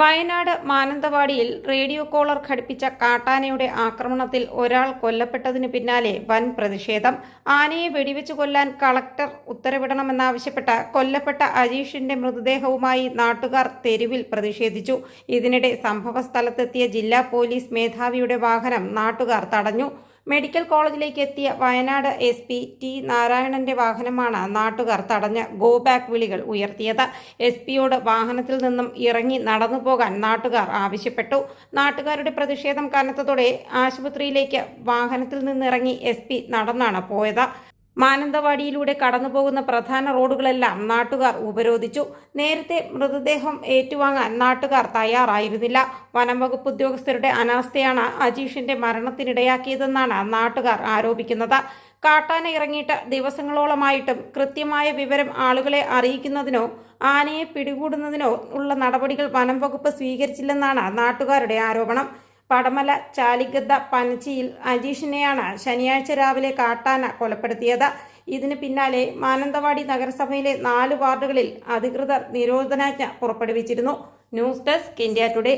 വയനാട് മാനന്തവാടിയിൽ radio collar ഘടിപ്പിച്ച കാട്ടാനയുടെ ആക്രമണത്തിൽ ഒരാൾ കൊല്ലപ്പെട്ടതിന് പിന്നാലെ വൻ പ്രതിഷേധം. ആനയെ വെടിവെച്ച് കൊല്ലാൻ കളക്ടർ ഉത്തരവിടണമെന്നാവശ്യപ്പെട്ട് കൊല്ലപ്പെട്ട അജീഷിന്റെ മൃതദേഹവുമായി നാട്ടുകാർ തെരുവിൽ പ്രതിഷേധിച്ചു. ഇതിനിടെ സംഭവസ്ഥലത്തെത്തിയ ജില്ലാ പോലീസ് മേധാവിയുടെ വാഹനം നാട്ടുകാർ തടഞ്ഞു. മെഡിക്കൽ കോളേജിലേക്ക് എത്തിയ വയനാട് എസ് പി ടി നാരായണന്റെ വാഹനമാണ് നാട്ടുകാർ തടഞ്ഞ ഗോ ബാക്ക് വിളികൾ ഉയർത്തിയത്. എസ് പിയോട് വാഹനത്തിൽ നിന്നും ഇറങ്ങി നടന്നു പോകാൻ നാട്ടുകാർ ആവശ്യപ്പെട്ടു. നാട്ടുകാരുടെ പ്രതിഷേധം കനത്തതോടെ ആശുപത്രിയിലേക്ക് വാഹനത്തിൽ നിന്നിറങ്ങി എസ് പി നടന്നാണ് പോയത്. മാനന്തവാടിയിലൂടെ കടന്നുപോകുന്ന പ്രധാന റോഡുകളെല്ലാം നാട്ടുകാർ ഉപരോധിച്ചു. നേരത്തെ മൃതദേഹം ഏറ്റുവാങ്ങാൻ നാട്ടുകാർ തയ്യാറായിരുന്നില്ല. വനംവകുപ്പ് ഉദ്യോഗസ്ഥരുടെ അനാസ്ഥയാണ് അജീഷിന്റെ മരണത്തിനിടയാക്കിയതെന്നാണ് നാട്ടുകാർ ആരോപിക്കുന്നത്. കാട്ടാന ഇറങ്ങിയിട്ട് ദിവസങ്ങളോളമായിട്ടും കൃത്യമായ വിവരം ആളുകളെ അറിയിക്കുന്നതിനോ ആനയെ പിടികൂടുന്നതിനോ ഉള്ള നടപടികൾ വനംവകുപ്പ് സ്വീകരിച്ചില്ലെന്നാണ് നാട്ടുകാരുടെ ആരോപണം. പടമല ചാലിഗദ്ദ പനച്ചിയിൽ അജീഷിനെയാണ് ശനിയാഴ്ച രാവിലെ കാട്ടാന കൊലപ്പെടുത്തിയത്. ഇതിന് പിന്നാലെ മാനന്തവാടി നഗരസഭയിലെ നാല് വാർഡുകളിൽ അധികൃതർ നിരോധനാജ്ഞ പുറപ്പെടുവിച്ചിരുന്നു. News desk India Today.